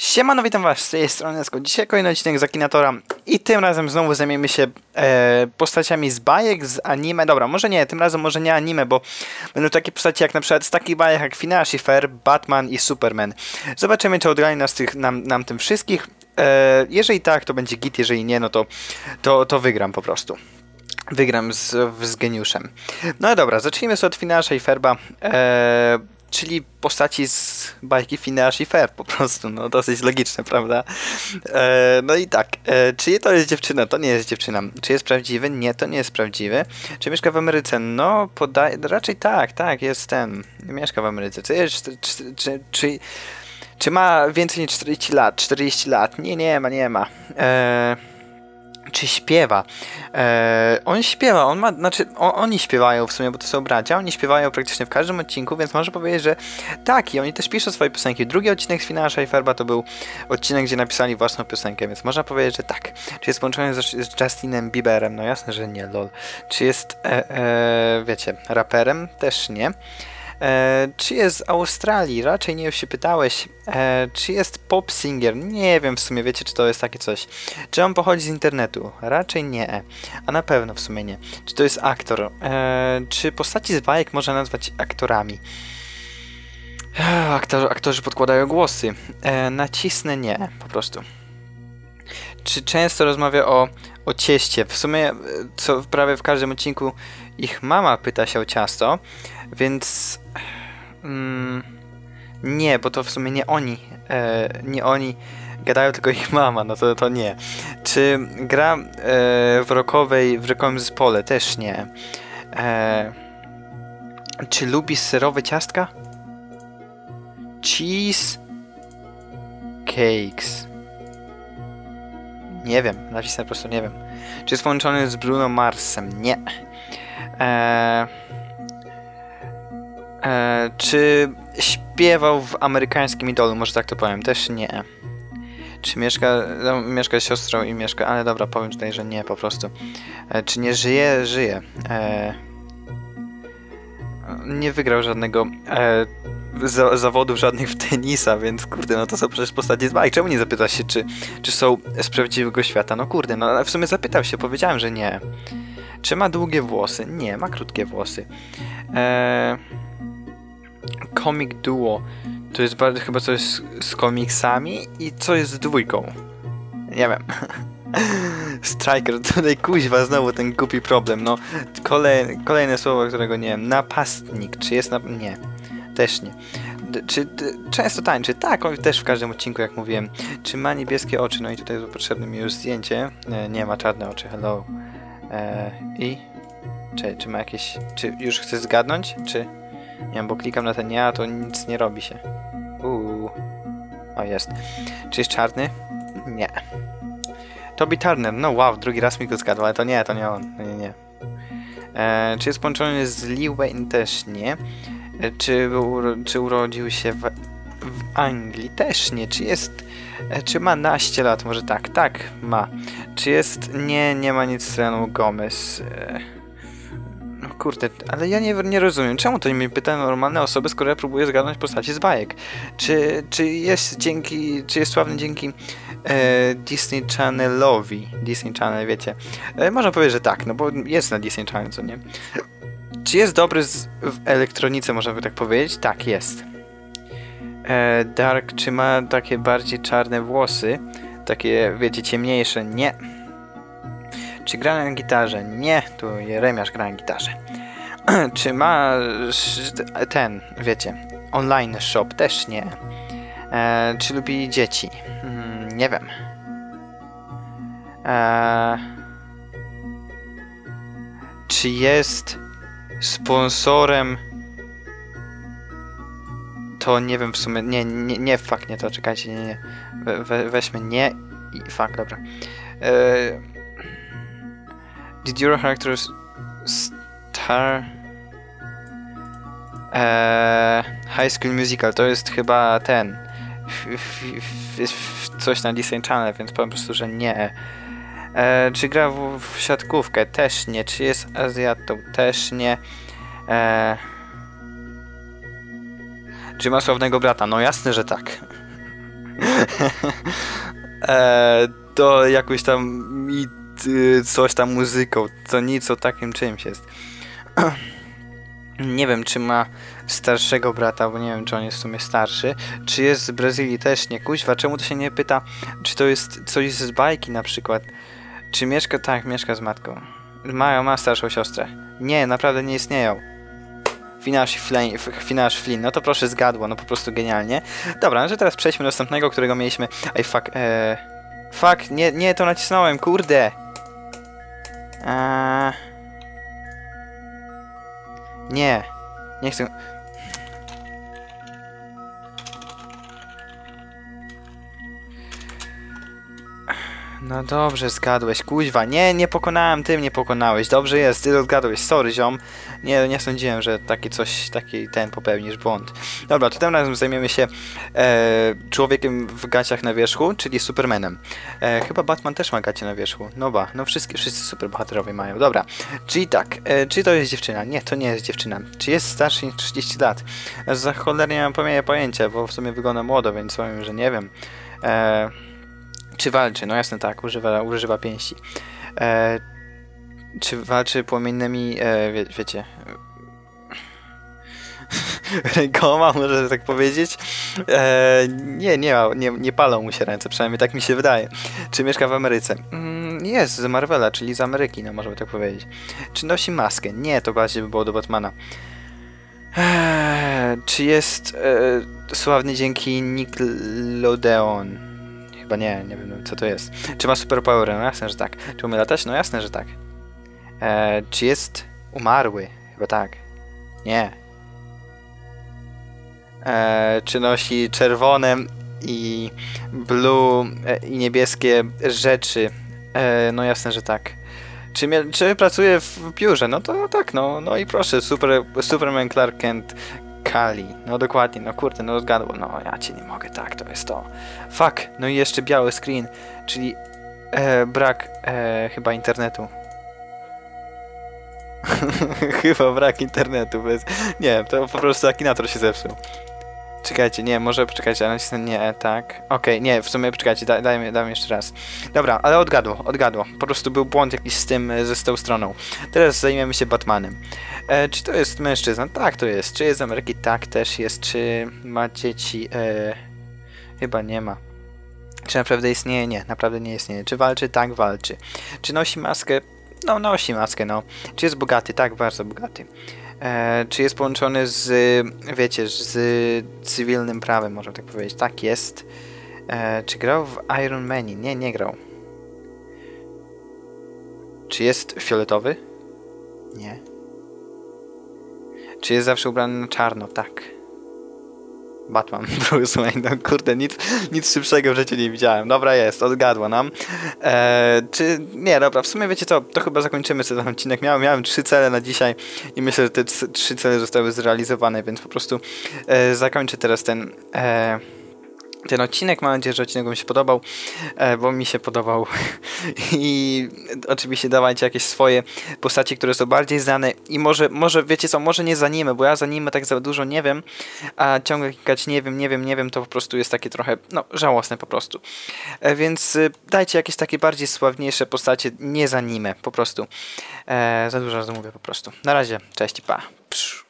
Siemano, witam was z tej strony Sko. Dzisiaj kolejny odcinek z Akinatora i tym razem znowu zajmiemy się e, postaciami z bajek, z anime. Dobra, może nie, tym razem może nie anime, bo będą takie postacie jak na przykład z takich bajek jak Phineas i Fer, Batman i Superman. Zobaczymy, czy odgrali nas tych, nam, nam tym wszystkich. E, jeżeli tak, to będzie git, jeżeli nie, no to, to, to wygram po prostu. Wygram z, z geniuszem. No dobra, zacznijmy sobie od Phineasa i Ferba. E, czyli postaci z bajki Phineas i Ferb po prostu, no dosyć logiczne, prawda? E, no i tak, e, czy to jest dziewczyna? To nie jest dziewczyna. Czy jest prawdziwy? Nie, to nie jest prawdziwy. Czy mieszka w Ameryce? No, podaj, raczej tak, tak, jest ten, mieszka w Ameryce. Czy, jest, czy, czy, czy, czy ma więcej niż 40 lat? 40 lat? Nie, nie ma, nie ma. E, czy śpiewa. E, on śpiewa, on ma, znaczy on, oni śpiewają w sumie, bo to są bracia, oni śpiewają praktycznie w każdym odcinku, więc można powiedzieć, że tak, i oni też piszą swoje piosenki. Drugi odcinek z Finasza i Ferba to był odcinek, gdzie napisali własną piosenkę, więc można powiedzieć, że tak. Czy jest połączony z, z Justinem Bieberem? No jasne, że nie, lol. Czy jest, e, e, wiecie, raperem? Też nie. E, czy jest z Australii? Raczej nie już się pytałeś. E, czy jest pop singer? Nie wiem w sumie, wiecie, czy to jest takie coś. Czy on pochodzi z internetu? Raczej nie. A na pewno w sumie nie. Czy to jest aktor? E, czy postaci z bajek można nazwać aktorami? Aktor, aktorzy podkładają głosy. E, nacisnę nie, po prostu. Czy często rozmawia o, o cieście? W sumie, e, co prawie w każdym odcinku ich mama pyta się o ciasto, więc mm, nie, bo to w sumie nie oni, e, nie oni gadają, tylko ich mama, no to, to nie. Czy gra e, w rockowej, w rockowym zespole? Też nie. E, czy lubi serowe ciastka? Cheese cakes. Nie wiem, nacisnę po prostu nie wiem. Czy jest połączony z Bruno Marsem? Nie. Eee, eee, czy śpiewał w amerykańskim idolu? Może tak to powiem. Też nie. Czy mieszka, no, mieszka z siostrą i mieszka, ale dobra, powiem tutaj, że nie po prostu. Eee, czy nie żyje? Żyje. Eee, nie wygrał żadnego e, za, zawodów żadnych w tenisa, więc kurde, no to są przecież postacie z bajek. Czemu nie zapytać się, czy, czy są z prawdziwego świata? No kurde, no ale w sumie zapytał się, powiedziałem, że nie. Czy ma długie włosy? Nie, ma krótkie włosy. Eee, comic Duo. To jest bardzo, chyba coś z, z komiksami i co jest z dwójką. Nie wiem. Striker, tutaj kuźwa znowu ten głupi problem, no. Kolej, kolejne słowo, którego nie wiem. Napastnik, czy jest na... Nie. Też nie. D czy często tańczy? Tak, on też w każdym odcinku, jak mówiłem. Czy ma niebieskie oczy? No i tutaj potrzebne mi już zdjęcie. Nie, nie ma czarne oczy, hello. Eee, I... Czy, czy ma jakieś... Czy już chcesz zgadnąć? Czy... Nie bo klikam na ten nie, a to nic nie robi się. Uuu. O, jest. Czy jest czarny? Nie. Toby Turner, no wow, drugi raz mi go zgadł, ale to nie, to nie on. Nie, nie. Eee, czy jest połączony z Lee Wayne? Też nie. Eee, czy, czy urodził się w, w Anglii? Też nie. Czy jest... E, czy ma naście lat? Może tak. Tak, ma. Czy jest... Nie, nie ma nic z Gomez. No kurde, ale ja nie, nie rozumiem. Czemu to nie mi pyta normalne osoby, skoro ja próbuję zgadnąć postaci z bajek? Czy, czy jest dzięki... Czy jest sławny dzięki e, Disney Channelowi? Disney Channel, wiecie. E, można powiedzieć, że tak, no bo jest na Disney Channel, co nie? Czy jest dobry z, w elektronice, można by tak powiedzieć? Tak, jest. E, Dark, czy ma takie bardziej czarne włosy? Takie, wiecie, ciemniejsze? Nie. Czy gra na gitarze? Nie, tu Jeremiasz gra na gitarze. czy ma ten, wiecie, online shop? Też nie. E, czy lubi dzieci? Hmm, nie wiem. E, czy jest sponsorem to nie wiem w sumie, nie, nie, nie, fuck, nie to, czekajcie, nie, nie, we, we, weźmy nie i fuck, dobra. E, did your character star e, High School Musical, to jest chyba ten, f, f, f, coś na Disney Channel, więc powiem po prostu, że nie. E, czy gra w, w siatkówkę? Też nie. Czy jest Azjatą? Też nie. E, czy ma sławnego brata? No jasne, że tak. e, to jakoś tam y, coś tam muzyką, to nic o takim czymś jest. nie wiem, czy ma starszego brata, bo nie wiem, czy on jest w sumie starszy. Czy jest z Brazylii też nie. Kuźwa, czemu to się nie pyta, czy to jest coś z bajki na przykład? Czy mieszka? Tak, mieszka z matką. Ma, ma starszą siostrę. Nie, naprawdę nie istnieją. Finasz Flynn, Finasz Flynn, no to proszę zgadło, no po prostu genialnie. Dobra, no teraz przejdźmy do następnego, którego mieliśmy... Ej, fuck, e... Fuck, nie, nie, to nacisnąłem, kurde! Eee... Nie, nie chcę... No dobrze, zgadłeś, kuźwa. Nie, nie pokonałem, tym nie pokonałeś. Dobrze jest, ty odgadłeś. Sorry, ziom. Nie, nie sądziłem, że taki coś, taki ten popełnisz błąd. Dobra, to tym razem zajmiemy się e, człowiekiem w gaciach na wierzchu, czyli Supermanem. E, chyba Batman też ma gacie na wierzchu. No ba, no wszystkie, wszyscy superbohaterowie mają. Dobra, czyli tak, e, czy to jest dziewczyna? Nie, to nie jest dziewczyna. Czy jest starszy niż 30 lat? Za cholernie nie mam pojęcia, bo w sumie wygląda młodo, więc powiem, że nie wiem. E, czy walczy? No jasne tak, używa, używa pięści. E, czy walczy płomiennymi, e, wie, wiecie, rękoma, może tak powiedzieć? E, nie, nie, nie, nie palą mu się ręce, przynajmniej tak mi się wydaje. Czy mieszka w Ameryce? Mm, jest, z Marvela, czyli z Ameryki, no możemy tak powiedzieć. Czy nosi maskę? Nie, to bardziej by było do Batmana. E, czy jest e, sławny dzięki Nickelodeon? Chyba nie, nie wiem co to jest. Czy ma superpowery? No jasne, że tak. Czy umie latać? No jasne, że tak. E, czy jest umarły? Chyba tak. Nie. E, czy nosi czerwone i blue e, i niebieskie rzeczy? E, no jasne, że tak. Czy, czy pracuje w biurze? No to tak, no, no i proszę, super, Superman Clark Kent Kali. No dokładnie, no kurde, no zgadło. No ja cię nie mogę, tak, to jest to. Fuck, no i jeszcze biały screen, czyli e, brak e, chyba internetu. chyba brak internetu, bez... Nie, to po prostu akinator się zepsuł. Czekajcie, nie, może poczekajcie, ale nacisnę nie, tak. Okej, okay, nie, w sumie poczekajcie, daj, daj, daj jeszcze raz. Dobra, ale odgadło, odgadło. Po prostu był błąd jakiś z tym, ze z tą stroną. Teraz zajmiemy się Batmanem. E, czy to jest mężczyzna? Tak, to jest. Czy jest z Ameryki? Tak, też jest. Czy ma dzieci? E, chyba nie ma. Czy naprawdę istnieje? Nie, naprawdę nie istnieje. Czy walczy? Tak, walczy. Czy nosi maskę? No, nosi maskę, no. Czy jest bogaty? Tak, bardzo bogaty. E, czy jest połączony z, wiecie, z cywilnym prawem, można tak powiedzieć? Tak, jest. E, czy grał w Iron Manie? Nie, nie grał. Czy jest fioletowy? Nie. Czy jest zawsze ubrany na czarno? Tak. Batman, Bruce Wayne, no kurde, nic, nic szybszego w życiu nie widziałem. Dobra jest, odgadła nam. Eee, czy, nie, dobra, w sumie wiecie co, to chyba zakończymy ten odcinek. Miałem, miałem trzy cele na dzisiaj i myślę, że te trzy cele zostały zrealizowane, więc po prostu e, zakończę teraz ten... E, ten odcinek. Mam nadzieję, że odcinek Wam się podobał, e, bo mi się podobał. I oczywiście dawajcie jakieś swoje postacie, które są bardziej znane i może, może wiecie co, może nie za anime, bo ja za anime tak za dużo nie wiem, a ciągle klikać nie wiem, nie wiem, nie wiem, to po prostu jest takie trochę, no, żałosne po prostu. E, więc e, dajcie jakieś takie bardziej sławniejsze postacie, nie za anime, po prostu. za dużo razy mówię po prostu. Na razie, cześć pa. Psz.